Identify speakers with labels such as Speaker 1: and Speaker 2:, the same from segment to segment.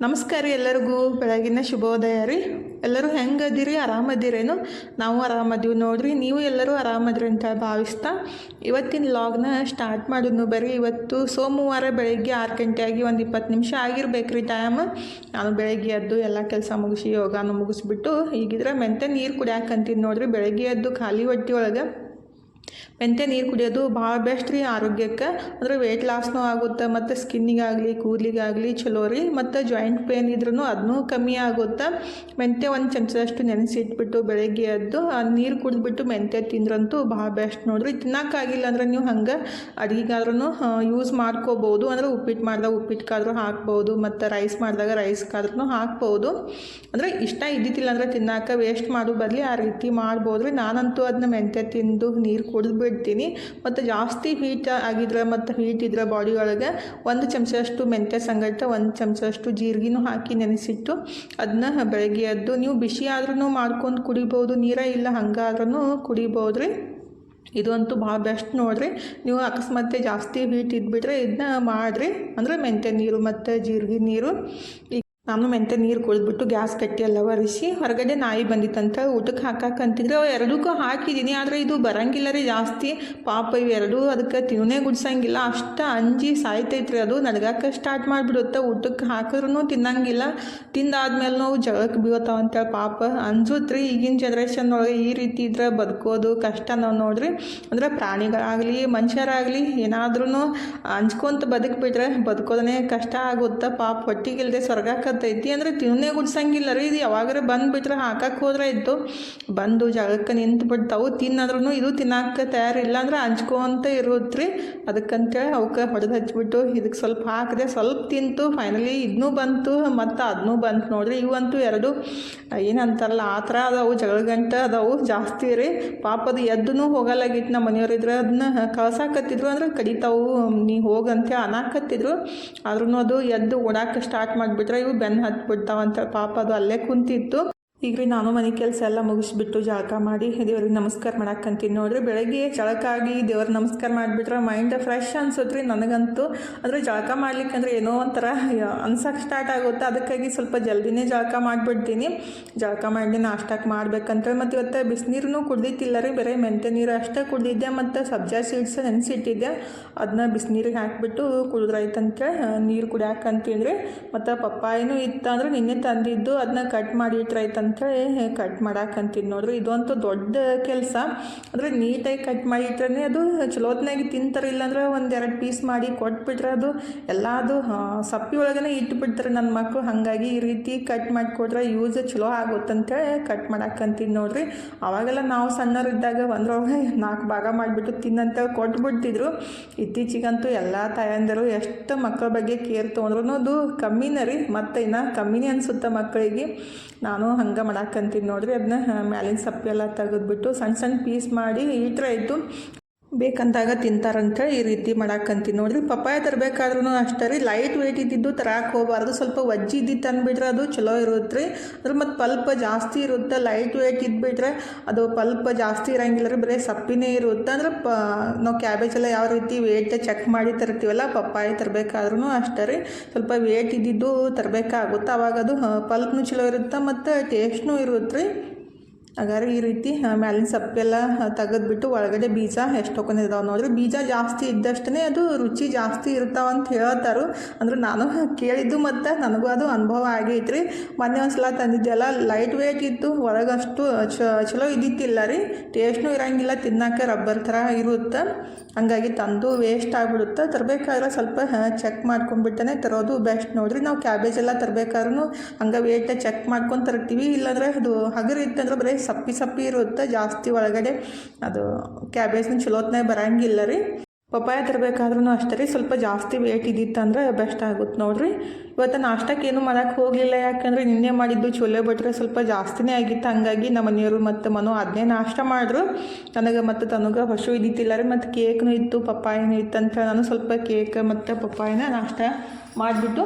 Speaker 1: ನಮಸ್ಕಾರ ರೀ ಎಲ್ಲರಿಗೂ. ಬೆಳಗಿನ ಶುಭೋದಯ ರೀ. ಎಲ್ಲರೂ ಹೆಂಗದಿರಿ? ಆರಾಮದಿರೇನು? ನಾವು ಆರಾಮದೀವಿ ನೋಡ್ರಿ. ನೀವು ಎಲ್ಲರೂ ಆರಾಮದ್ರಿ ಅಂತ ಭಾವಿಸ್ತಾ ಇವತ್ತಿನ ಲಾಗ್ನ ಸ್ಟಾರ್ಟ್ ಮಾಡಿದ್ನು ಬರೀ ಇವತ್ತು ಸೋಮವಾರ ಬೆಳಗ್ಗೆ ಆರು ಗಂಟೆ ಆಗಿ ಒಂದು ಇಪ್ಪತ್ತು ನಿಮಿಷ ಆಗಿರ್ಬೇಕು ರೀ ಟೈಮ್ ನಾನು ಬೆಳಗ್ಗೆ ಎದ್ದು ಎಲ್ಲ ಕೆಲಸ ಮುಗಿಸಿ ಯೋಗಾನು ಮುಗಿಸ್ಬಿಟ್ಟು ಈಗಿದ್ರೆ ಮೆಂತೆ ನೀರು ಕುಡಿಯಾಕಂತೀನಿ ನೋಡ್ರಿ. ಬೆಳಗ್ಗೆ ಎದ್ದು ಖಾಲಿ ಹೊಟ್ಟೆ ಒಳಗೆ ಮೆಂತ್ಯ ನೀರು ಕುಡಿಯೋದು ಭಾಳ ಬೆಸ್ಟ್ ರೀ ಆರೋಗ್ಯಕ್ಕೆ. ಅಂದರೆ ವೆಯ್ಟ್ ಲಾಸ್ನೂ ಆಗುತ್ತೆ, ಮತ್ತು ಸ್ಕಿನ್ನಿಗಾಗಲಿ ಕೂದಲಿಗಾಗಲಿ ಚಲೋ ರೀ. ಮತ್ತು ಜಾಯಿಂಟ್ ಪೇನ್ ಇದ್ರೂ ಅದನ್ನೂ ಕಮ್ಮಿ ಆಗುತ್ತೆ. ಮೆಂತ್ಯ ಒಂದು ಚಮಚದಷ್ಟು ನೆನೆಸಿಟ್ಬಿಟ್ಟು ಬೆಳಗ್ಗೆ ಎದ್ದು, ಆ ನೀರು ಕುಡಿದ್ಬಿಟ್ಟು ಮೆಂತ್ಯ ತಿಂದ್ರಂತೂ ಭಾಳ ಬೆಸ್ಟ್ ನೋಡಿರಿ. ತಿನ್ನೋಕ್ಕಾಗಿಲ್ಲ ಅಂದ್ರೆ ನೀವು ಹಂಗೆ ಅಡುಗೆಗಾದ್ರೂ ಯೂಸ್ ಮಾಡ್ಕೋಬೋದು. ಅಂದರೆ ಉಪ್ಪಿಟ್ಟು ಮಾಡಿದಾಗ ಉಪ್ಪಿಟ್ಕಾದ್ರೂ ಹಾಕ್ಬೋದು, ಮತ್ತು ರೈಸ್ ಮಾಡಿದಾಗ ರೈಸ್ಗಾದ್ರೂ ಹಾಕ್ಬೋದು. ಅಂದರೆ ಇಷ್ಟ ಇದ್ದಿದ್ದಿಲ್ಲ ಅಂದರೆ ತಿನ್ನೋಕೆ ವೇಸ್ಟ್ ಮಾಡೋ ಬದಲಿ ಆ ರೀತಿ ಮಾಡ್ಬೋದು ರೀ ನಾನಂತೂ ಅದನ್ನ ಮೆಂತ್ಯ ತಿಂದು ನೀರು ಕುಡಿದು ಬಿಡ್ತೀನಿ ಮತ್ತು ಜಾಸ್ತಿ ಹೀಟ್ ಆಗಿದ್ರೆ ಮತ್ತು ಹೀಟ್ ಇದ್ರೆ ಬಾಡಿ ಒಳಗೆ ಒಂದು ಚಮಚಷ್ಟು ಮೆಂತ್ಯ ಸಂಗಟ ಒಂದು ಚಮಚಷ್ಟು ಜೀರಿಗೆನೂ ಹಾಕಿ ನೆನೆಸಿಟ್ಟು ಅದನ್ನ ಬೆಳಗ್ಗೆ ಎದ್ದು ನೀವು ಬಿಸಿ ಆದ್ರೂ ಮಾಡ್ಕೊಂಡು ಕುಡಿಬೋದು, ನೀರ ಇಲ್ಲ ಹಂಗಾದ್ರೂ ಕುಡಿಬೋದು ರೀ ಇದಂತೂ ಭಾಳ ಬೆಸ್ಟ್ ನೋಡ್ರಿ. ನೀವು ಅಕಸ್ಮಾತ್ ಜಾಸ್ತಿ ಹೀಟ್ ಇದ್ಬಿಟ್ರೆ ಇದನ್ನ ಮಾಡಿರಿ. ಅಂದರೆ ಮೆಂತ್ಯ ನೀರು ಮತ್ತು ಜೀರಿಗೆ ನೀರು. ನಾನು ಮೆಂತೆ ನೀರು ಕುಡಿದ್ಬಿಟ್ಟು ಗ್ಯಾಸ್ ಕಟ್ಟಿ ಎಲ್ಲ ಒರೆಸಿ, ಹೊರಗಡೆ ನಾಯಿ ಬಂದಿತ್ತಂತ ಊಟಕ್ಕೆ ಹಾಕಕ್ಕಂತಿದ್ರೆ ಅವು ಎರಡಕ್ಕೂ ಹಾಕಿದ್ದೀನಿ, ಆದರೆ ಇದು ಬರಂಗಿಲ್ಲ ರೀ ಜಾಸ್ತಿ. ಪಾಪ ಇವೆರಡೂ ಅದಕ್ಕೆ ತಿನ್ನೇ ಗುಡ್ಸಂಗಿಲ್ಲ. ಅಷ್ಟು ಅಂಜಿ ಸಾಯ್ತೈತ್ರಿ ಅದು. ನಡ್ಗಾಕ ಸ್ಟಾರ್ಟ್ ಮಾಡಿಬಿಡುತ್ತೆ. ಊಟಕ್ಕೆ ಹಾಕಿದ್ರೂ ತಿನ್ನಂಗಿಲ್ಲ. ತಿಂದಾದ್ಮೇಲೆ ನಾವು ಜಳಕ್ಕೆ ಬೀಳ್ತಾವ ಅಂತೇಳಿ ಪಾಪ ಅನ್ಸುತ್ತೆ ಈಗಿನ ಜನ್ರೇಷನ್ ಒಳಗೆ ಈ ರೀತಿ ಇದ್ರೆ ಬದುಕೋದು ಕಷ್ಟ ನಾವು ನೋಡ್ರಿ. ಅಂದ್ರೆ ಪ್ರಾಣಿಗಳಾಗಲಿ, ಮನುಷ್ಯರಾಗಲಿ ಏನಾದ್ರೂ ಅಂಜ್ಕೊಂತ ಬದುಕ್ಬಿಟ್ರೆ ಬದುಕೋದನೇ ಕಷ್ಟ ಆಗುತ್ತೆ. ಪಾಪ ಹೊಟ್ಟಿಗಿಲ್ದೆ ಸ್ವರ್ಗಕ್ಕತ್ತೈತಿ ಅಂದರೆ ತಿನ್ನೇ ಗುಡ್ಸಂಗಿಲ್ಲ ರೀ. ಇದು ಯಾವಾಗಾರ ಬಂದುಬಿಟ್ರೆ ಹಾಕಕ್ಕೆ ಹೋದ್ರೆ ಇತ್ತು ಬಂದು ಜಾಗಕ್ಕೆ ನಿಂತು ಬಿಡ್ತಾವು. ತಿನ್ನದ್ರೂ ಇದು ತಿನ್ನಕ್ಕೆ ತಯಾರಿಲ್ಲ ಅಂದ್ರೆ ಹಂಚ್ಕೊಂತ ಇರುತ್ತೆ ರೀ. ಅದಕ್ಕಂತೇಳಿ ಅವಕ್ಕೆ ಹೊಡೆದು ಹಚ್ಚಿಬಿಟ್ಟು ಇದಕ್ಕೆ ಸ್ವಲ್ಪ ಹಾಕಿದೆ. ಸ್ವಲ್ಪ ತಿಂತು. ಫೈನಲಿ ಇದನ್ನೂ ಬಂತು. ಮತ್ತು ಅದನ್ನೂ ಬಂತು ನೋಡ್ರಿ. ಇವಂತೂ ಎರಡು ಏನಂತಾರಲ್ಲ, ಆ ಥರ ಅದಾವು ಜಗಳ ಗಂಟ ಅದಾವು ಜಾಸ್ತಿ ರೀ. ಪಾಪ ಅದು ಎದ್ದೂ ಹೋಗಲ್ಲಾಗಿತ್ತು ನಮ್ಮ ಮನೆಯವ್ರಿದ್ರೆ ಅದನ್ನ ಕಳ್ಸಾಕತ್ತಿದ್ರು ಅಂದ್ರೆ ಕಡಿತಾವು. ನೀ ಹೋಗಂತೆ ಅನಾಕತ್ತಿದ್ರು. ಆದ್ರೂ ಅದು ಎದ್ದು ಓಡಾಕ ಸ್ಟಾರ್ಟ್ ಮಾಡಿಬಿಟ್ರೆ ಇವು ಬೆನ್ನು ಹತ್ಬಿಡ್ತಾವಂತ ಪಾಪ ಅದು ಅಲ್ಲೇ ಕುಂತಿತ್ತು. ಈಗ ರೀ ನಾನು ಮನೆ ಕೆಲಸ ಎಲ್ಲ ಮುಗಿಸ್ಬಿಟ್ಟು ಜಳಕ ಮಾಡಿ ದೇವ್ರಿಗೆ ನಮಸ್ಕಾರ ಮಾಡಕ್ಕಂತೀನಿ ನೋಡ್ರಿ. ಬೆಳಗ್ಗೆ ಜಳಕ ಆಗಿ ದೇವ್ರಿಗೆ ನಮಸ್ಕಾರ ಮಾಡಿಬಿಟ್ರೆ ಮೈಂಡ್ ಫ್ರೆಶ್ ಅನ್ಸುತ್ತೆ ರೀ ನನಗಂತೂ. ಅಂದರೆ ಜಳಕ ಮಾಡ್ಲಿಕ್ಕೆ ಅಂದ್ರೆ ಏನೋ ಒಂಥರ ಅನ್ಸಕ್ಕೆ ಸ್ಟಾರ್ಟ್ ಆಗುತ್ತೆ. ಅದಕ್ಕಾಗಿ ಸ್ವಲ್ಪ ಜಲ್ದಿನೇ ಜಳಕ ಮಾಡಿಬಿಡ್ತೀನಿ. ಜಳಕ ಮಾಡಿ ನಾಷ್ಟಕ್ಕೆ ಮಾಡ್ಬೇಕಂತೇಳಿ ಮತ್ತು ಇವತ್ತು ಬಿಸಿನೀರನ್ನು ಕುಡ್ದಿತ್ತಿಲ್ಲ ರೀ. ಬೇರೆ ಮೆಂತೆ ನೀರು ಅಷ್ಟೇ ಕುಡ್ದಿದ್ದೆ ಮತ್ತು ಸಬ್ಜಾ ಸೀಡ್ಸ್ ನೆನೆಸಿಟ್ಟಿದ್ದೆ. ಅದನ್ನ ಬಿಸಿನೀರಿಗೆ ಹಾಕಿಬಿಟ್ಟು ಕುಡಿದ್ರಾಯ್ತಂತೇಳಿ ನೀರು ಕುಡಿಯಾಕಂತೀನಿ ಮತ್ತು ಪಪ್ಪಾಯಿನೂ ಇತ್ತಂದ್ರೆ ನಿನ್ನೆ ತಂದಿದ್ದು. ಅದನ್ನ ಕಟ್ ಮಾಡಿ ಇಟ್ರಾಯ್ತು ಅಂತೇಳಿ ಕಟ್ ಮಾಡಾಕಂತೀನಿ ನೋಡ್ರಿ. ಇದಂತೂ ದೊಡ್ಡ ಕೆಲಸ. ಅಂದರೆ ನೀಟಾಗಿ ಕಟ್ ಮಾಡಿಟ್ರೇ ಅದು ಚಲೋತ್ನಾಗಿ ತಿಂತಾರೆ. ಇಲ್ಲಾಂದ್ರೆ ಒಂದೆರಡು ಪೀಸ್ ಮಾಡಿ ಕೊಟ್ಬಿಟ್ರೆ ಅದು ಎಲ್ಲ ಅದು ಸಪ್ಪಿ ಒಳಗನೆ ಇಟ್ಬಿಡ್ತಾರೆ ನನ್ನ ಮಕ್ಕಳು ಹಾಗಾಗಿ ಈ ರೀತಿ ಕಟ್ ಮಾಡಿಕೊಟ್ರೆ ಯೂಸ್ ಚಲೋ ಆಗುತ್ತಂತೇಳಿ ಕಟ್ ಮಾಡಾಕಂತೀನಿ ನೋಡ್ರಿ. ಅವಾಗೆಲ್ಲ ನಾವು ಸಣ್ಣವರಿದ್ದಾಗ ಒಂದ್ರೊಳಗೆ ನಾಲ್ಕು ಭಾಗ ಮಾಡಿಬಿಟ್ಟು ತಿನ್ನಂತ ಕೊಟ್ಬಿಡ್ತಿದ್ರು. ಇತ್ತೀಚಿಗಂತೂ ಎಲ್ಲ ತಾಯಂದರು ಎಷ್ಟು ಮಕ್ಕಳ ಬಗ್ಗೆ ಕೇರ್ ತೊಗೊಂಡ್ರು ಅದು ಕಮ್ಮಿನೇ ರೀ. ಮತ್ತೆ ಇನ್ನು ಕಮ್ಮಿನೇ ಅನಿಸುತ್ತೆ ಮಕ್ಕಳಿಗೆ ನಾನು ಹಂಗೆ ಮಾಡಾಕಂತೀನಿ ನೋಡ್ರಿ. ಅದನ್ನ ಮ್ಯಾಲಿನ ಸಪ್ಪೆಲ್ಲ ತೆಗೆದ್ಬಿಟ್ಟು ಸಣ್ಣ ಸಣ್ಣ ಪೀಸ್ ಮಾಡಿ ಈ ಥರ ಆಯಿತು ಬೇಕಂದಾಗ ತಿಂತಾರಂತೇಳಿ ಈ ರೀತಿ ಮಾಡಾಕಂತೀನಿ. ನೋಡ್ರಿ ಪಪ್ಪಾಯ ತರಬೇಕಾದ್ರೂ ಅಷ್ಟೇ ರೀ. ಲೈಟ್ ವೆಯ್ಟ್ ಇದ್ದಿದ್ದು ತರಕ್ಕೆ ಹೋಗಬಾರ್ದು. ಸ್ವಲ್ಪ ಒಜ್ಜಿ ಇದ್ದಿದ್ದು ಅಂದ್ಬಿಟ್ರೆ ಅದು ಚಲೋ ಇರುತ್ತೆ ರೀ. ಅದ್ರ ಮತ್ತು ಪಲ್ಪ ಜಾಸ್ತಿ ಇರುತ್ತೆ ಲೈಟ್ ವೆಯ್ಟ್ ಇದ್ಬಿಟ್ರೆ ಅದು ಪಲ್ಪ ಜಾಸ್ತಿ ಇರೋಂಗಿಲ್ಲ ರೀ. ಬರೀ ಸಪ್ಪಿನೇ ಇರುತ್ತೆ. ಅಂದ್ರೆ ಪ, ನಾವು ಕ್ಯಾಬೇಜ್ ಎಲ್ಲ ಯಾವ ರೀತಿ ವೇಟ್ ಚೆಕ್ ಮಾಡಿ ತರ್ತೀವಲ್ಲ, ಪಪ್ಪಾಯ ತರಬೇಕಾದ್ರೂ ಅಷ್ಟೇ ರೀ. ಸ್ವಲ್ಪ ವೇಟ್ ಇದ್ದಿದ್ದು ತರಬೇಕಾಗುತ್ತೆ. ಅವಾಗ ಅದು ಪಲ್ಪ್ನು ಚಲೋ ಇರುತ್ತೆ ಮತ್ತು ಟೇಸ್ಟ್ನೂ ಇರುತ್ತೆ ರೀ. ಹಾಗಾದ್ರೆ ಈ ರೀತಿ ಮ್ಯಾಲಿನ ಸಪ್ಪೆಲ್ಲ ತೆಗೆದ್ಬಿಟ್ಟು ಒಳಗಡೆ ಬೀಜ ಎಷ್ಟು ಇದಾವೆ ನೋಡ್ರಿ. ಬೀಜ ಜಾಸ್ತಿ ಇದ್ದಷ್ಟೇ ಅದು ರುಚಿ ಜಾಸ್ತಿ ಇರ್ತಾವ ಅಂತ ಹೇಳ್ತಾರೆ. ಅಂದ್ರೆ ನಾನು ಕೇಳಿದ್ದು ಮತ್ತು ನನಗೂ ಅದು ಅನುಭವ ಆಗೈತ್ರಿ. ಮೊನ್ನೆ ಒಂದು ಸಲ ತಂದಿದ್ದೆಲ್ಲ ಲೈಟ್ ವೇಟ್ ಇತ್ತು. ಒಳಗಷ್ಟು ಚಲೋ ಇದ್ದಿತ್ತಿಲ್ಲ ರೀ. ಟೇಸ್ಟ್ನೂ ಇರಂಗಿಲ್ಲ. ತಿನ್ನಕ್ಕೆ ರಬ್ಬರ್ ಥರ ಇರುತ್ತೆ. ಹಂಗಾಗಿ ತಂದು ವೇಸ್ಟ್ ಆಗಿಬಿಡುತ್ತೆ. ತರಬೇಕಾದ್ರೆ ಸ್ವಲ್ಪ ಚೆಕ್ ಮಾಡ್ಕೊಂಡ್ಬಿಟ್ಟನೆ ತರೋದು ಬೆಸ್ಟ್ ನೋಡ್ರಿ. ನಾವು ಕ್ಯಾಬೇಜ್ ಎಲ್ಲ ತರಬೇಕಾದ್ರೂ ಹಂಗೆ ವೇಟ್ ಚೆಕ್ ಮಾಡ್ಕೊಂಡು ತರ್ತೀವಿ. ಇಲ್ಲಾಂದ್ರೆ ಅದು ಹಗರಿತ್ತಂದ್ರೆ ಬರೀ ಸಪ್ಪಿ ಸಪ್ಪಿ ಇರುತ್ತೆ ಜಾಸ್ತಿ ಒಳಗಡೆ. ಅದು ಕ್ಯಾಬೇಜ್ನ ಚಲೋತ್ನಾಗ ಬರಂಗಿಲ್ಲ ರೀ. ಪಪ್ಪಾಯ ತರಬೇಕಾದ್ರೂ ಅಷ್ಟೇ ರೀ, ಸ್ವಲ್ಪ ಜಾಸ್ತಿ ವೇಟ್ ಇದ್ದಿತ್ತಂದ್ರೆ ಬೆಸ್ಟ್ ಆಗುತ್ತೆ ನೋಡಿರಿ. ಇವತ್ತು ನಾಷ್ಟಕ್ಕೆ ಏನು ಮಾಡೋಕ್ಕೆ ಹೋಗಲಿಲ್ಲ ಯಾಕಂದರೆ ನಿನ್ನೆ ಮಾಡಿದ್ದು ಚೊಲೆ ಭಟ್ರೆ ಸ್ವಲ್ಪ ಜಾಸ್ತಿನೇ ಆಗಿತ್ತು. ಹಂಗಾಗಿ ನಮ್ಮ ಮನೆಯವರು ಮತ್ತು ಮನು ಅದನ್ನೇ ನಾಷ್ಟ ಮಾಡಿದ್ರು. ನನಗೆ ಮತ್ತು ತನಗೆ ಹಸು ಇದ್ದಿತ್ತಿಲ್ಲ ರೀ, ಮತ್ತು ಕೇಕ್ನೂ ಇತ್ತು, ಪಪ್ಪಾಯನೂ ಇತ್ತು ಅಂತ ನಾನು ಸ್ವಲ್ಪ ಕೇಕ್ ಮತ್ತು ಪಪ್ಪಾಯನ ನಾಷ್ಟ ಮಾಡಿಬಿಟ್ಟು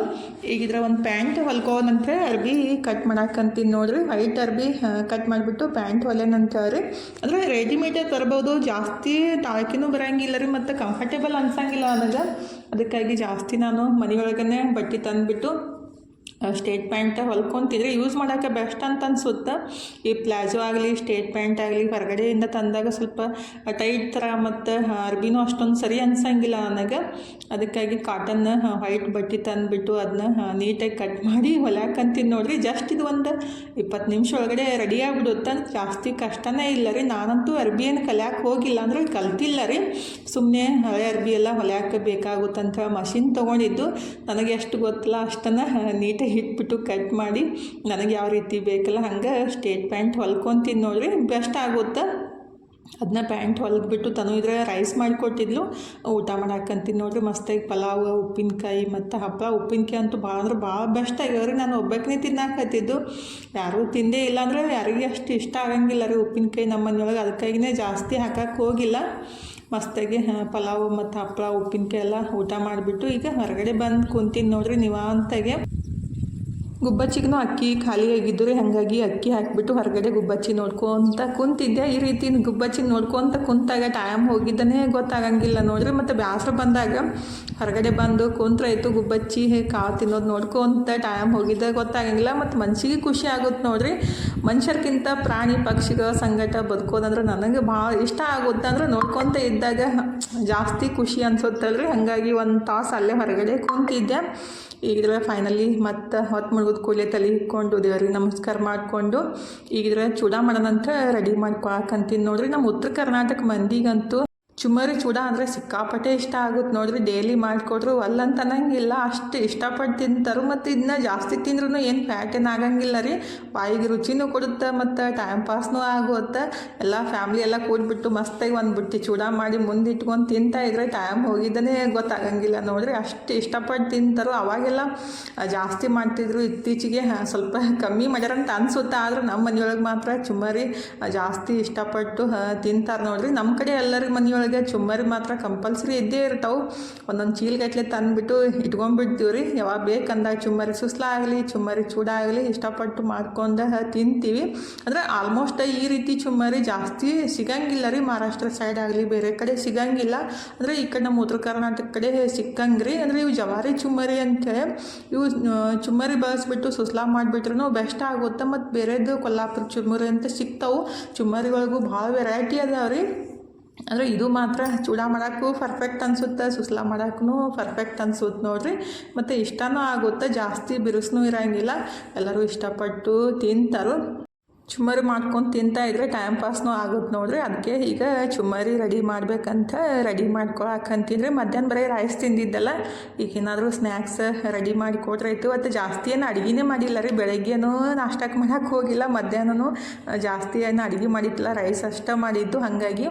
Speaker 1: ಈಗಿದ್ರೆ ಒಂದು ಪ್ಯಾಂಟ್ ಹೊಲ್ಕೋನಂತೆ ಅರ್ಬಿ ಕಟ್ ಮಾಡಾಕಂತೀನಿ ನೋಡ್ರಿ. ವೈಟ್ ಅರ್ಬಿ ಕಟ್ ಮಾಡಿಬಿಟ್ಟು ಪ್ಯಾಂಟ್ ಹೊಲೆನಂತ ರೀ. ಅಂದರೆ ರೆಡಿಮೇಡೇ ತರ್ಬೋದು, ಜಾಸ್ತಿ ತಾಳ್ಕಿನೂ ಬರೋಂಗಿಲ್ಲ ರೀ, ಮತ್ತು ಕಂಫರ್ಟೇಬಲ್ ಅನ್ಸಂಗಿಲ್ಲ ನನಗೆ. ಅದಕ್ಕಾಗಿ ಜಾಸ್ತಿ ನಾನು ಮನೆಯೊಳಗನೇ ಬಟ್ಟೆ ತಂದುಬಿಟ್ಟು ಸ್ಟೇಟ್ ಪ್ಯಾಂಟ್ ಹೊಲ್ಕೊತಿದ್ರೆ ಯೂಸ್ ಮಾಡೋಕ್ಕೆ ಬೆಸ್ಟ್ ಅಂತ ಅನ್ಸುತ್ತೆ ಈ ಪ್ಲಾಜೋ ಆಗಲಿ, ಸ್ಟೇಟ್ ಪ್ಯಾಂಟ್ ಆಗಲಿ, ಹೊರಗಡೆಯಿಂದ ತಂದಾಗ ಸ್ವಲ್ಪ ಟೈಟ್ ಥರ ಮತ್ತು ಅರ್ಬಿನೂ ಅಷ್ಟೊಂದು ಸರಿ ಅನ್ಸಂಗಿಲ್ಲ ನನಗೆ. ಅದಕ್ಕಾಗಿ ಕಾಟನ್ ವೈಟ್ ಬಟ್ಟೆ ತಂದುಬಿಟ್ಟು ಅದನ್ನ ನೀಟಾಗಿ ಕಟ್ ಮಾಡಿ ಹೊಲಕಂತೀನಿ ನೋಡಿರಿ. ಜಸ್ಟ್ ಇದು ಒಂದು ಇಪ್ಪತ್ತು ನಿಮಿಷ ಒಳಗಡೆ ರೆಡಿ ಆಗ್ಬಿಡುತ್ತೆ. ಜಾಸ್ತಿ ಕಷ್ಟನೇ ಇಲ್ಲ ರೀ. ನಾನಂತೂ ಅರ್ಬಿ ಏನು ಕಲ್ಯಾಕೆ ಹೋಗಿಲ್ಲ ಅಂದ್ರೆ ಕಲ್ತಿಲ್ಲ ರೀ. ಸುಮ್ಮನೆ ಹಳೆ ಅರ್ಬಿ ಎಲ್ಲ ಹೊಲ್ಯಾಕೆ ಬೇಕಾಗುತ್ತಂತ ಮಷಿನ್ ತೊಗೊಂಡಿದ್ದು. ನನಗೆ ಎಷ್ಟು ಗೊತ್ತಿಲ್ಲ, ಅಷ್ಟನ್ನು ನೀಟಾಗಿ ಇಟ್ಬಿಟ್ಟು ಕಟ್ ಮಾಡಿ ನನಗೆ ಯಾವ ರೀತಿ ಬೇಕಲ್ಲ ಹಂಗೆ ಸ್ಟೇಟ್ ಪ್ಯಾಂಟ್ ಹೊಲ್ಕೊತೀನಿ ನೋಡ್ರಿ, ಬೆಸ್ಟ್ ಆಗುತ್ತೆ. ಅದನ್ನ ಪ್ಯಾಂಟ್ ಹೊಲ್ದ್ಬಿಟ್ಟು ತನು ಇದ್ರೆ ರೈಸ್ ಮಾಡಿಕೊಟ್ಟಿದ್ಲು. ಊಟ ಮಾಡಾಕಂತೀನಿ ನೋಡ್ರಿ, ಮಸ್ತಾಗಿ ಪಲಾವ್, ಉಪ್ಪಿನಕಾಯಿ ಮತ್ತು ಹಪ್ಪಳ ಉಪ್ಪಿನಕಾಯಿ ಅಂತೂ ಭಾಳ ಅಂದ್ರೆ ಭಾಳ ಬೆಸ್ಟ್ ಆಗ್ಯಾವ್ರಿ. ನಾನು ಒಬ್ಬಕ್ಕೇ ತಿನ್ನಾಕತ್ತಿದ್ದು ಯಾರೂ ತಿಂದೇ ಇಲ್ಲ ಅಂದ್ರೆ ಯಾರಿಗೆ ಅಷ್ಟು ಇಷ್ಟ ಆಗಂಗಿಲ್ಲ ರೀ ಉಪ್ಪಿನಕಾಯಿ ನಮ್ಮ ಮನೆಯೊಳಗೆ. ಅದಕ್ಕಾಗಿನೇ ಜಾಸ್ತಿ ಹಾಕಕ್ಕೆ ಹೋಗಿಲ್ಲ. ಮಸ್ತಾಗಿ ಪಲಾವು ಮತ್ತು ಹಪ್ಪಳ ಉಪ್ಪಿನಕಾಯಿ ಎಲ್ಲ ಊಟ ಮಾಡಿಬಿಟ್ಟು ಈಗ ಹೊರಗಡೆ ಬಂದು ಕುಂತೀನಿ ನೋಡ್ರಿ ನಿವಾಂತಾಗೆ. ಗುಬ್ಬಚ್ಚಿಗೂ ಅಕ್ಕಿ ಖಾಲಿ ಆಗಿದ್ದು ರೀ ಹಾಗಾಗಿ ಅಕ್ಕಿ ಹಾಕಿಬಿಟ್ಟು ಹೊರಗಡೆ ಗುಬ್ಬಚ್ಚಿ ನೋಡ್ಕೊಂತ ಕುಂತಿದ್ದೆ. ಈ ರೀತಿ ಗುಬ್ಬಚ್ಚಿ ನೋಡ್ಕೊಂತ ಕುಂತಾಗ ಟೈಮ್ ಹೋಗಿದ್ದಾನೆ ಗೊತ್ತಾಗಂಗಿಲ್ಲ. ನೋಡಿದ್ರೆ ಮತ್ತು ಬ್ಯಾಸರ ಬಂದಾಗ ಹೊರಗಡೆ ಬಂದು ಕುಂತ್ರಾಯ್ತು ಗುಬ್ಬಚ್ಚಿ ಕಾಳು ತಿನ್ನೋದು ನೋಡ್ಕೊಂತ ಟೈಮ್ ಹೋಗಿದ್ದ. ಗೊತ್ತಾಗಂಗಿಲ್ಲ. ಮತ್ತು ಮನ್ಸಿಗೆ ಖುಷಿ ಆಗುತ್ತೆ ನೋಡ್ರಿ. ಮನುಷ್ಯರ್ಗಿಂತ ಪ್ರಾಣಿ ಪಕ್ಷಿಗಳ ಸಂಗಟ ಬದುಕೋದಂದ್ರೆ ನನಗೆ ಭಾಳ ಇಷ್ಟ ಆಗುತ್ತೆ. ಅಂದ್ರೆ ನೋಡ್ಕೊತ ಇದ್ದಾಗ ಜಾಸ್ತಿ ಖುಷಿ ಅನ್ಸುತ್ತಲ್ರಿ. ಹಾಗಾಗಿ ಒಂದು ತಾಸು ಅಲ್ಲೇ ಹೊರಗಡೆ ಕುಂತಿದ್ದೆ. ಈಗ ಫೈನಲಿ ಮತ್ತು ಹೊತ್ತು ಮುಳುಗಿದ ಕೂಡಲೇ ತಲೆ ಇಟ್ಕೊಂಡು ದೇವ್ರಿಗೆ ನಮಸ್ಕಾರ ಮಾಡಿಕೊಂಡು ಈಗ ಚೂಡ ಮಾಡೋಣಂತ ರೆಡಿ ಮಾಡ್ಕೊಳಕಂತೀನಿ ನೋಡ್ರಿ. ನಮ್ಮ ಉತ್ತರ ಕರ್ನಾಟಕ ಮಂದಿಗಂತೂ ಚುಮ್ಮರಿ ಚೂಡ ಅಂದರೆ ಸಿಕ್ಕಾಪಟ್ಟೆ ಇಷ್ಟ ಆಗುತ್ತೆ ನೋಡ್ರಿ ಡೈಲಿ ಮಾಡಿಕೊಟ್ರು ಅಲ್ಲಂತ ಅನ್ನಂಗಿಲ್ಲ, ಅಷ್ಟು ಇಷ್ಟಪಟ್ಟು ತಿಂತಾರೆ ಮತ್ತು ಇದನ್ನ ಜಾಸ್ತಿ ತಿಂದ್ರೂ ಏನು ಫ್ಯಾಟ್ ಏನು ಆಗಂಗಿಲ್ಲ ರೀ. ಬಾಯಿಗೆ ರುಚಿನೂ ಕೊಡುತ್ತೆ ಮತ್ತು ಟೈಮ್ ಪಾಸ್ನೂ ಆಗುತ್ತೆ. ಎಲ್ಲ ಫ್ಯಾಮ್ಲಿ ಎಲ್ಲ ಕೂಡ್ಬಿಟ್ಟು ಮಸ್ತಾಗಿ ಒಂದು ಬುಟ್ಟಿ ಚೂಡ ಮಾಡಿ ಮುಂದೆ ಇಟ್ಕೊಂಡು ತಿಂತಾ ಇದ್ರೆ ಟೈಮ್ ಹೋಗಿದ್ದನೇ ಗೊತ್ತಾಗಂಗಿಲ್ಲ ನೋಡ್ರಿ. ಅಷ್ಟು ಇಷ್ಟಪಟ್ಟು ತಿಂತಾರೋ. ಅವಾಗೆಲ್ಲ ಜಾಸ್ತಿ ಮಾಡ್ತಿದ್ರು. ಇತ್ತೀಚೆಗೆ ಸ್ವಲ್ಪ ಕಮ್ಮಿ ಮಾಡ್ಯಾರಂತ ಅನಿಸುತ್ತೆ. ಆದ್ರೆ ನಮ್ಮ ಮನೆಯೊಳಗೆ ಮಾತ್ರ ಚುಮ್ಮರಿ ಜಾಸ್ತಿ ಇಷ್ಟಪಟ್ಟು ತಿಂತಾರೆ ನೋಡ್ರಿ. ನಮ್ಮ ಕಡೆ ಎಲ್ಲರಿಗೂ ಮನೆಯೊಳಗೆ ಚುಮ್ಮರಿ ಮಾತ್ರ ಕಂಪಲ್ಸರಿ ಇದ್ದೇ ಇರ್ತಾವೆ. ಒಂದೊಂದು ಚೀಲಗಟ್ಲೆ ತಂದುಬಿಟ್ಟು ಇಟ್ಕೊಂಡ್ಬಿಡ್ತೀವಿ ರೀ ಯಾವಾಗ ಬೇಕಂದಾಗ ಚುಮ್ಮರಿ ಸುಸ್ಲ ಆಗಲಿ ಚುಮ್ಮರಿ ಚೂಡ ಆಗಲಿ ಇಷ್ಟಪಟ್ಟು ಮಾಡ್ಕೊಂಡು ತಿಂತೀವಿ. ಅಂದರೆ ಆಲ್ಮೋಸ್ಟ್ ಈ ರೀತಿ ಚುಮ್ಮರಿ ಜಾಸ್ತಿ ಸಿಗಂಗಿಲ್ಲ ರೀ ಮಹಾರಾಷ್ಟ್ರ ಸೈಡ್ ಆಗಲಿ, ಬೇರೆ ಕಡೆ ಸಿಗಂಗಿಲ್ಲ. ಅಂದರೆ ಈ ಕಡೆ ನಮ್ಮ ಉತ್ತರ ಕರ್ನಾಟಕ ಕಡೆ ಸಿಕ್ಕಂಗ್ರಿ. ಅಂದರೆ ಇವು ಜವಾರಿ ಚುಮ್ಮರಿ ಅಂತೇಳಿ ಇವು ಚುಮ್ಮರಿ ಬಳಸ್ಬಿಟ್ಟು ಸುಸ್ಲಾ ಮಾಡಿಬಿಟ್ರೂ ಬೆಸ್ಟ್ ಆಗುತ್ತೆ. ಮತ್ತು ಬೇರೆದು ಕೊಲ್ಲಾಪುರ ಚುಮ್ಮರಿ ಅಂತ ಸಿಗ್ತಾವೆ. ಚುಮ್ಮರಿಗಳಿಗೂ ಭಾಳ ವೆರೈಟಿ ಅದಾವೆ ರೀ ಅಂದರೆ ಇದು ಮಾತ್ರ ಚೂಡ ಮಾಡೋಕ್ಕೂ ಪರ್ಫೆಕ್ಟ್ ಅನಿಸುತ್ತೆ, ಸುಸ್ಲ ಮಾಡೋಕ್ಕೂ ಪರ್ಫೆಕ್ಟ್ ಅನ್ಸುತ್ತೆ ನೋಡಿರಿ. ಮತ್ತು ಇಷ್ಟನೂ ಆಗುತ್ತೆ, ಜಾಸ್ತಿ ಬಿರುಸ್ನೂ ಇರೋಂಗಿಲ್ಲ. ಎಲ್ಲರೂ ಇಷ್ಟಪಟ್ಟು ತಿಂತಾರೆ. ಚುಮ್ಮರಿ ಮಾಡ್ಕೊಂಡು ತಿಂತಾ ಇದ್ರೆ ಟೈಮ್ ಪಾಸ್ನೂ ಆಗುತ್ತೆ ನೋಡ್ರಿ. ಅದಕ್ಕೆ ಈಗ ಚುಮ್ಮರಿ ರೆಡಿ ಮಾಡ್ಬೇಕಂತ ರೆಡಿ ಮಾಡ್ಕೊಳಕಂತಿದ್ರೆ ಮಧ್ಯಾಹ್ನ ಬರೀ ರೈಸ್ ತಿಂದಿದ್ದಲ್ಲ, ಈಗ ಏನಾದರೂ ಸ್ನ್ಯಾಕ್ಸ್ ರೆಡಿ ಮಾಡಿ ಕೊಟ್ರಾಯ್ತು ಮತ್ತು ಜಾಸ್ತಿ ಏನು ಅಡುಗೆನೇ ಮಾಡಿಲ್ಲ ರೀ. ಬೆಳಗ್ಗೆನೂ ನಾಷ್ಟಕ್ಕೆ ಮಾಡಕ್ಕೆ ಹೋಗಿಲ್ಲ, ಮಧ್ಯಾಹ್ನನೂ ಜಾಸ್ತಿ ಏನು ಅಡುಗೆ ಮಾಡಿದ್ದಿಲ್ಲ ರೈಸ್ ಅಷ್ಟೇ ಮಾಡಿದ್ದು. ಹಾಗಾಗಿ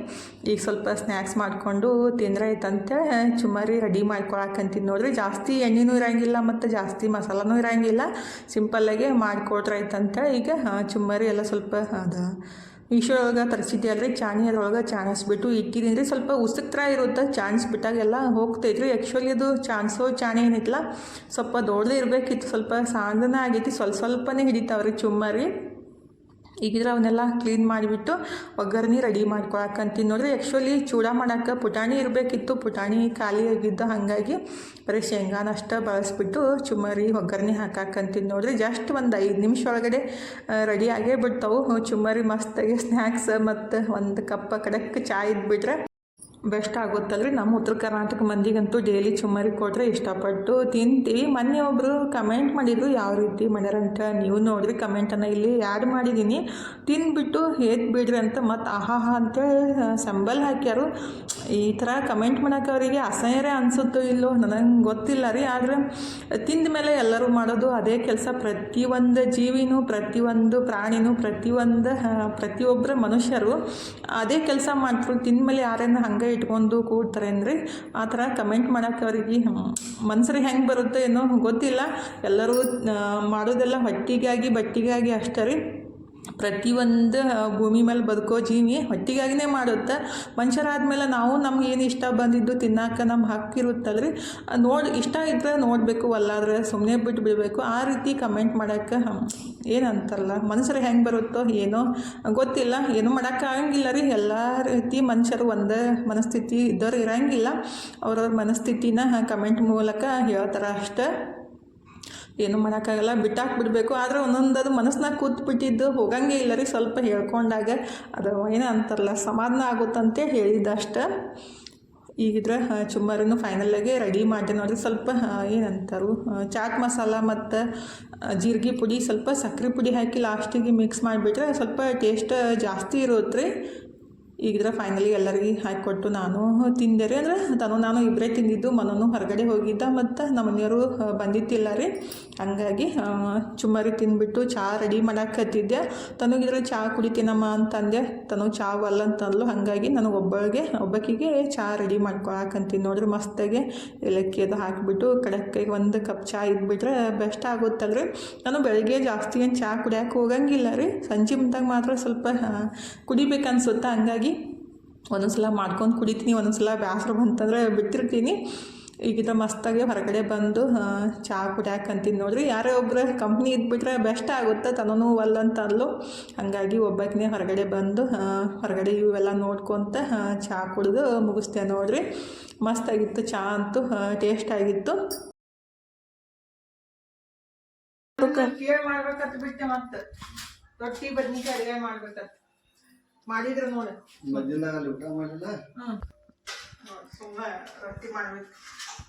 Speaker 1: ಈಗ ಸ್ವಲ್ಪ ಸ್ನ್ಯಾಕ್ಸ್ ಮಾಡಿಕೊಂಡು ತಿಂದ್ರೆ ಆಯ್ತಂತೇಳಿ ಚುಮ್ಮರಿ ರೆಡಿ ಮಾಡ್ಕೊಳಕಂತೀನಿ ನೋಡ್ರಿ. ಜಾಸ್ತಿ ಎಣ್ಣೆನೂ ಇರಂಗಿಲ್ಲ ಮತ್ತು ಜಾಸ್ತಿ ಮಸಾಲನೂ ಇರಂಗಿಲ್ಲ. ಸಿಂಪಲ್ಲಾಗೆ ಮಾಡಿಕೊಟ್ರಾಯ್ತಂತೇಳಿ ಈಗ ಚುಮ್ಮರಿ ಎಲ್ಲ ಸ್ವಲ್ಪ ಅದ ಮೀಶೋ ಒಳಗೆ ತರಿಸಿದ್ದೆ ಅಲ್ರಿ ಚಾಣಿ ಅದ್ರೊಳಗೆ ಚಾಣಿಸ್ಬಿಟ್ಟು ಇಟ್ಟಿದ್ದೀನಿ ಅಂದರೆ ಸ್ವಲ್ಪ ಉಸುಕ್ ಥರ ಇರುತ್ತೆ, ಚಾನ್ಸ್ ಬಿಟ್ಟಾಗೆಲ್ಲ ಹೋಗ್ತೈತ್ರಿ ಆ್ಯಕ್ಚುಲಿ ಅದು ಚಾನ್ಸೋ ಚಾಣಿ ಏನಿತ್ತಲ್ಲ ಸ್ವಲ್ಪ ದೊಡ್ಡದೇ ಇರಬೇಕಿತ್ತು, ಸ್ವಲ್ಪ ಸಾಂದನ ಆಗೈತಿ. ಸ್ವಲ್ಪ ಸ್ವಲ್ಪನೇ ಹಿಡಿತಾವ್ರಿ ಚುಮ್ಮರಿ. ಈಗಿದ್ರೆ ಅವನ್ನೆಲ್ಲ ಕ್ಲೀನ್ ಮಾಡಿಬಿಟ್ಟು ಒಗ್ಗರಣೆ ರೆಡಿ ಮಾಡ್ಕೊಳಕಂತೀನಿ ನೋಡ್ರಿ ಆ್ಯಕ್ಚುಲಿ ಚೂಡ ಮಾಡೋಕ್ಕೆ ಪುಟಾಣಿ ಇರಬೇಕಿತ್ತು. ಪುಟಾಣಿ ಖಾಲಿ ಆಗಿದ್ದು ಹಾಗಾಗಿ ಬರೀ ಶೇಂಗಾನಷ್ಟ ಬಳಸ್ಬಿಟ್ಟು ಚುಮ್ಮರಿ ಒಗ್ಗರಣೆ ಹಾಕಾಕಂತೀನಿ ನೋಡ್ರಿ ಜಸ್ಟ್ ಒಂದು ಐದು ನಿಮಿಷ ಒಳಗಡೆ ರೆಡಿ ಆಗೇ ಬಿಡ್ತಾವೆ. ಚುಮ್ಮರಿ ಮಸ್ತಾಗಿ ಸ್ನ್ಯಾಕ್ಸ್ ಮತ್ತು ಒಂದು ಕಪ್ ಕಡಕ್ ಚಾ ಇದ್ಬಿಟ್ರೆ ಬೆಸ್ಟ್ ಆಗುತ್ತಲ್ರಿ. ನಮ್ಮ ಉತ್ತರ ಕರ್ನಾಟಕ ಮಂದಿಗಂತೂ ಡೈಲಿ ಚುಮ್ಮರಿ ಕೊಟ್ಟರೆ ಇಷ್ಟಪಟ್ಟು ತಿಂತೀವಿ. ಮೊನ್ನೆ ಒಬ್ಬರು ಕಮೆಂಟ್ ಮಾಡಿದ್ರು, ಯಾವ ರೀತಿ ಮಾಡ್ಯಾರಂತ ನೀವು ನೋಡಿರಿ ಕಮೆಂಟನ್ನು ಇಲ್ಲಿ ಆ್ಯಡ್ ಮಾಡಿದ್ದೀನಿ ತಿಂದ್ಬಿಟ್ಟು ಹೇಗೆ ಬಿಡ್ರಿ ಅಂತ ಮತ್ತು ಆಹಾಹಾ ಅಂತೇಳಿ ಸಂಬಲ್ ಹಾಕ್ಯಾರು. ಈ ಥರ ಕಮೆಂಟ್ ಮಾಡೋಕೆ ಅವರಿಗೆ ಅಸಹ್ಯರೇ ಅನಿಸುತ್ತೋ ಇಲ್ಲೋ ನನಗೆ ಗೊತ್ತಿಲ್ಲ ರೀ. ಆದರೆ ತಿಂದ ಮೇಲೆ ಎಲ್ಲರೂ ಮಾಡೋದು ಅದೇ ಕೆಲಸ. ಪ್ರತಿಯೊಂದು ಜೀವಿನೂ, ಪ್ರತಿಯೊಂದು ಪ್ರಾಣಿನೂ, ಪ್ರತಿಯೊಂದು ಪ್ರತಿಯೊಬ್ಬರ ಮನುಷ್ಯರು ಅದೇ ಕೆಲಸ ಮಾಡ್ತರು ತಿಂದ ಮೇಲೆ ಯಾರೇನು ಹಂಗೆ ಇಟ್ಕೊಂಡು ಕೂಡ್ತಾರೆ ಅಂದರೆ ಆ ಥರ ಕಮೆಂಟ್ ಮಾಡೋಕೆ ಅವ್ರಿಗೆ ಮನ್ಸರಿಗೆ ಹೆಂಗೆ ಬರುತ್ತೆ ಏನೋ ಗೊತ್ತಿಲ್ಲ. ಎಲ್ಲರೂ ಮಾಡೋದೆಲ್ಲ ಹೊಟ್ಟಿಗಾಗಿ, ಬಟ್ಟಿಗಾಗಿ ಅಷ್ಟೇ ರೀ. ಪ್ರತಿಯೊಂದು ಭೂಮಿ ಮೇಲೆ ಬದುಕೋ ಜೀವಿ ಹೊಟ್ಟಿಗಾಗಿನೇ ಮಾಡುತ್ತೆ. ಮನುಷ್ಯರಾದ್ಮೇಲೆ ನಾವು ನಮ್ಗೆ ಏನು ಇಷ್ಟ ಬಂದಿದ್ದು ತಿನ್ನಕ್ಕೆ ನಮ್ಮ ಹಕ್ಕಿರುತ್ತಲ್ರಿ ನೋಡಿ, ಇಷ್ಟ ಇದ್ದರೆ ನೋಡಬೇಕು, ಅಲ್ಲಾದ್ರೆ ಸುಮ್ಮನೆ ಬಿಟ್ಟು ಬಿಡಬೇಕು. ಆ ರೀತಿ ಕಮೆಂಟ್ ಮಾಡೋಕ್ಕೆ ಏನಂತಾರಲ್ಲ, ಮನುಷ್ಯರು ಹೆಂಗೆ ಬರುತ್ತೋ ಏನೋ ಗೊತ್ತಿಲ್ಲ. ಏನೂ ಮಾಡೋಕ್ಕಾಗಂಗಿಲ್ಲ ರೀ. ಎಲ್ಲ ರೀತಿ ಮನುಷ್ಯರು ಒಂದೇ ಮನಸ್ಥಿತಿ ಇದ್ದವ್ರು ಇರೋಂಗಿಲ್ಲ. ಅವ್ರವ್ರ ಮನಸ್ಥಿತಿನ ಕಮೆಂಟ್ ಮೂಲಕ ಹೇಳ್ತಾರೆ ಅಷ್ಟೇ. ಏನು ಮಾಡೋಕ್ಕಾಗಲ್ಲ, ಬಿಟ್ಟಾಕ್ ಬಿಡಬೇಕು. ಆದ್ರೆ ಒಂದೊಂದು ಅದು ಮನಸ್ಸಿನಾಗ ಕೂತ್ಬಿಟ್ಟಿದ್ದು ಹೋಗಂಗೆ ಇಲ್ಲ ರೀ, ಸ್ವಲ್ಪ ಹೇಳ್ಕೊಂಡಾಗ. ಅದು ಏನೋ ಅಂತಾರಲ್ಲ, ಸಮಾಧಾನ ಆಗುತ್ತಂತೆ ಹೇಳಿದ್ದಷ್ಟೆ ಈಗಿದ್ರೆ ಚುಮ್ಮರಿನೂ ಫೈನಲಾಗಿ ರೆಡಿ ಮಾಡಿದೆ ನೋಡಿರಿ. ಸ್ವಲ್ಪ ಏನಂತಾರು ಚಾಟ್ ಮಸಾಲ ಮತ್ತು ಜೀರಿಗೆ ಪುಡಿ, ಸ್ವಲ್ಪ ಸಕ್ಕರೆ ಪುಡಿ ಹಾಕಿ ಲಾಸ್ಟಿಗೆ ಮಿಕ್ಸ್ ಮಾಡಿಬಿಟ್ರೆ ಸ್ವಲ್ಪ ಟೇಸ್ಟ್ ಜಾಸ್ತಿ ಇರುತ್ತೆ ರೀ ಈಗಿದ್ರೆ ಫೈನಲಿ ಎಲ್ಲರಿಗೆ ಹಾಕಿಕೊಟ್ಟು ನಾನು ತಿಂದೆ ರೀ ಅಂದ್ರೆ ತನು ನಾನು ಇಬ್ಬರೇ ತಿಂದಿದ್ದು ಮನೂ ಹೊರಗಡೆ ಹೋಗಿದ್ದ, ಮತ್ತು ನಮ್ಮ ಮನೆಯವರು ಬಂದಿತ್ತಿಲ್ಲ ರೀ. ಹಂಗಾಗಿ ಚುಮ್ಮರಿ ತಿಂದ್ಬಿಟ್ಟು ಚಹಾ ರೆಡಿ ಮಾಡಾಕತ್ತಿದ್ದೆ ತನಗಿದ್ರೆ ಚಹಾ ಕುಡಿತೀನಮ್ಮ ಅಂತಂದೆ. ತನು ಚಹಾ ಅಲ್ಲ ಅಂತಂದ್ಲು. ಹಾಗಾಗಿ ನನಗೆ ಒಬ್ಬಳಿಗೆ ಒಬ್ಬಕ್ಕಿಗೆ ಚಹಾ ರೆಡಿ ಮಾಡ್ಕೊಳಕಂತೀನಿ ನೋಡ್ರಿ, ಮಸ್ತಾಗಿ ಏಲಕ್ಕಿ ಅದು ಹಾಕಿಬಿಟ್ಟು ಕಡಕ್ಕೆ ಒಂದು ಕಪ್ ಚಹಾ ಇದ್ಬಿಟ್ರೆ ಬೆಸ್ಟ್ ಆಗುತ್ತಲ್ಲ ರೀ ನಾನು ಬೆಳಗ್ಗೆ ಜಾಸ್ತಿ ಏನು ಚಹಾ ಕುಡಿಯೋಕೆ ಹೋಗಂಗಿಲ್ಲ ರೀ. ಸಂಜೆ ಮುಂದಾಗ ಮಾತ್ರ ಸ್ವಲ್ಪ ಕುಡಿಬೇಕು ಅನ್ಸುತ್ತೆ ಹಂಗಾಗಿ ಒಂದೊಂದು ಸಲ ಮಾಡ್ಕೊಂಡು ಕುಡಿತೀನಿ ಒಂದೊಂದು ಸಲ ಬೇಸರ ಬಂತಂದ್ರೆ ಬಿಟ್ಟಿರ್ತೀನಿ. ಈಗಿದ ಮಸ್ತಾಗಿ ಹೊರಗಡೆ ಬಂದು ಚಹಾ ಕುಡಿಯಾಕಂತೀನಿ ನೋಡ್ರಿ. ಯಾರೇ ಒಬ್ಬರು ಕಂಪ್ನಿ ಇದ್ಬಿಟ್ರೆ ಬೆಸ್ಟ್ ಆಗುತ್ತೆ ತನೂ ಅಂತ ಅಲ್ಲೂ. ಹಾಗಾಗಿ ಒಬ್ಬಾಕಿನೇ ಹೊರಗಡೆ ಬಂದು ಹೊರಗಡೆ ಇವೆಲ್ಲ ನೋಡ್ಕೊತ ಚಹಾ ಕುಡಿದು ಮುಗಿಸ್ತೇನೆ ನೋಡ್ರಿ. ಮಸ್ತಾಗಿತ್ತು ಚಹಾ ಅಂತೂ ಟೇಸ್ಟ್ ಆಗಿತ್ತು. ಮಾಡ್ಬೇಕಂತ ಬಿಟ್ಟೆ ಮತ್ತೆ. ರೊಟ್ಟಿ, ಬದ್ನಿಕಾಯಿ, ಅಡುಗೆ ಮಾಡ್ಬೇಕಂತ. ಮಾಡಿದ್ರು ನೋಡಿ.
Speaker 2: ಮಧ್ಯಾಹ್ನ ಊಟ ಮಾಡಿಲ್ಲ?
Speaker 1: ಸುಮ್ಮನೆ ರೊಟ್ಟಿ ಮಾಡ್ಬೇಕು.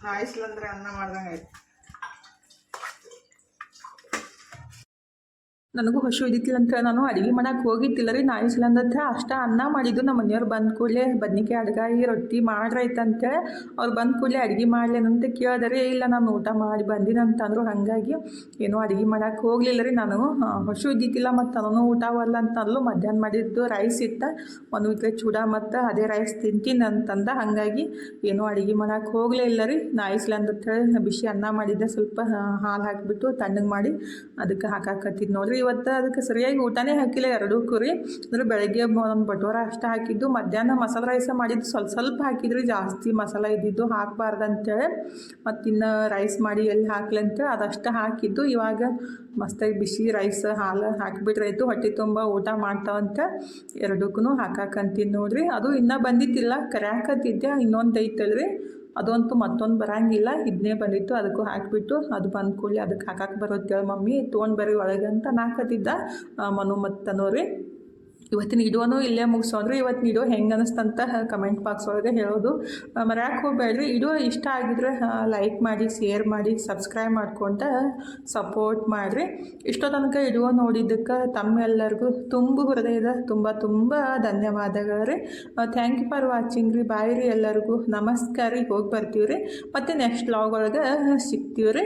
Speaker 1: ನಾಯಿಸ್ಲಂದ್ರೆ ಅನ್ನ ಮಾಡ್ದಂಗೆ ಆಯ್ತು ನನಗೂ ಹಸು ಇದ್ದಿತ್ತಿಲ್ಲ ಅಂತ ನಾನು ಅಡುಗೆ ಮಾಡಕ್ಕೆ ಹೋಗಿದ್ದಿಲ್ಲ ರೀ. ನಾಯಿ ಸಿಲಂದತ್ರ ಅಷ್ಟ ಅನ್ನ ಮಾಡಿದ್ದು. ನಮ್ಮ ಮನೆಯವ್ರು ಬಂದ ಕೂಡಲೇ ಬದ್ನಿಕಾಯಿ, ಅಡ್ಗಾಯಿ ರೊಟ್ಟಿ ಮಾಡ್ರೈತಂತೆ ಅವ್ರು ಬಂದ ಕೂಡಲೇ ಅಡುಗೆ ಮಾಡ್ಲೇನಂತ ಕೇಳಿದರೆ ಇಲ್ಲ. ನಾನು ಊಟ ಮಾಡಿ ಬಂದಿನಂತಂದ್ರು ಹಾಗಾಗಿ ಏನೂ ಅಡುಗೆ ಮಾಡಕ್ಕೆ ಹೋಗಲಿಲ್ಲ ರೀ. ನಾನು ಹಸು ಇದ್ದಿತ್ತಿಲ್ಲ ಮತ್ತು ನಾನು ಊಟವಲ್ಲ ಅಂತಂದ್ಲು ಮಧ್ಯಾಹ್ನ ಮಾಡಿದ್ದು ರೈಸ್ ಇತ್ತ. ಒಂದು ಇದ್ರೆ ಚೂಡ ಮತ್ತು ಅದೇ ರೈಸ್ ತಿಂತೀನಿ ಅಂತಂದ ಹಾಗಾಗಿ ಏನೂ ಅಡುಗೆ ಮಾಡಕ್ಕೆ ಹೋಗಲೇ ಇಲ್ಲ ರೀ. ನಾಯಿ ಸಿಲಂದತ್ರ ಬಿಸಿ ಅನ್ನ ಮಾಡಿದ್ದೆ. ಸ್ವಲ್ಪ ಹಾಲು ಹಾಕಿಬಿಟ್ಟು ತಣ್ಣಗೆ ಮಾಡಿ ಅದಕ್ಕೆ ಹಾಕಾಕತ್ತಿದ್ದು ನೋಡ್ರಿ. ಇವತ್ತು ಅದಕ್ಕೆ ಸರಿಯಾಗಿ ಊಟನೇ ಹಾಕಿಲ್ಲ, ಎರಡೂ ಕುರಿ. ಅಂದ್ರೆ ಬೆಳಗ್ಗೆ ಒಂದು ಬಟೋರ ಅಷ್ಟು ಹಾಕಿದ್ದು. ಮಧ್ಯಾಹ್ನ ಮಸಾಲೆ ರೈಸ ಮಾಡಿದ್ದು ಸ್ವಲ್ಪ ಸ್ವಲ್ಪ ಹಾಕಿದ್ರಿ, ಜಾಸ್ತಿ ಮಸಾಲೆ ಇದ್ದಿದ್ದು ಹಾಕಬಾರ್ದು ಅಂತೇಳಿ. ಮತ್ತು ಇನ್ನು ರೈಸ್ ಮಾಡಿ ಎಲ್ಲಿ ಹಾಕ್ಲಿ ಅಂತೇಳಿ ಅದಷ್ಟು ಹಾಕಿದ್ದು. ಇವಾಗ ಮಸ್ತಾಗಿ ಬಿಸಿ ರೈಸ್ ಹಾಲು ಹಾಕಿಬಿಟ್ರಾಯ್ತು ಹೊಟ್ಟೆ ತುಂಬ ಊಟ ಮಾಡ್ತಾವಂತ ಎರಡಕ್ಕೂ ಹಾಕಾಕಂತೀನಿ ನೋಡ್ರಿ. ಅದು ಇನ್ನೂ ಬಂದಿತ್ತಿಲ್ಲ ಕರ್ಯಾಕತ್ತಿದ್ದೆ ಇನ್ನೊಂದು ಐತಲ್ರಿ. ಅದಂತೂ ಮತ್ತೊಂದು ಬರಂಗಿಲ್ಲ. ಇದನ್ನೇ ಬಂದಿತ್ತು. ಅದಕ್ಕೂ ಹಾಕಿಬಿಟ್ಟು ಅದು ಬಂದ್ಕೊಳ್ಳಿ ಅದಕ್ಕೆ ಹಾಕಕ್ಕೆ ಬರೋತ್ತೇಳಿ ಮಮ್ಮಿ. ತೊಗೊಂಡು ಬರೀ ಒಳಗೆ ಅಂತ ನಾಕತ್ತಿದ್ದ ಮನು ಮತ್ತು ತನೋರಿ ಇವತ್ತಿನ ಇಡೋನು ಇಲ್ಲೇ ಮುಗಿಸೋದ್ರಿ, ಇವತ್ತಿನ ಇಡೋ ಹೆಂಗೆ ಅನಿಸ್ತಂತ ಕಮೆಂಟ್ ಬಾಕ್ಸ್ ಒಳಗೆ ಹೇಳೋದು. ಮರ್ಯಾಕೆ ಹೋಗ್ಬೇಡ್ರಿ ಇಡೋ ಇಷ್ಟ ಆಗಿದ್ರೆ ಲೈಕ್ ಮಾಡಿ ಶೇರ್ ಮಾಡಿ ಸಬ್ಸ್ಕ್ರೈಬ್ ಮಾಡ್ಕೊಂತ ಸಪೋರ್ಟ್ ಮಾಡಿರಿ. ಇಷ್ಟೋ ತನಕ ವಿಡಿಯೋ ನೋಡಿದ್ದಕ್ಕೆ ತಮ್ಮೆಲ್ಲರಿಗೂ ತುಂಬ ಹೃದಯದ, ತುಂಬ ತುಂಬ ಧನ್ಯವಾದಗಳು ರೀ ಥ್ಯಾಂಕ್ ಯು ಫಾರ್ ವಾಚಿಂಗ್ ರೀ. ಬಾಯ್ ರೀ ಎಲ್ಲರಿಗೂ. ನಮಸ್ಕಾರ ರೀ. ಹೋಗಿ ಬರ್ತೀವಿ ರೀ ಮತ್ತು ನೆಕ್ಸ್ಟ್ ಲಾಗ್ ಒಳಗೆ ಸಿಗ್ತೀವಿ ರೀ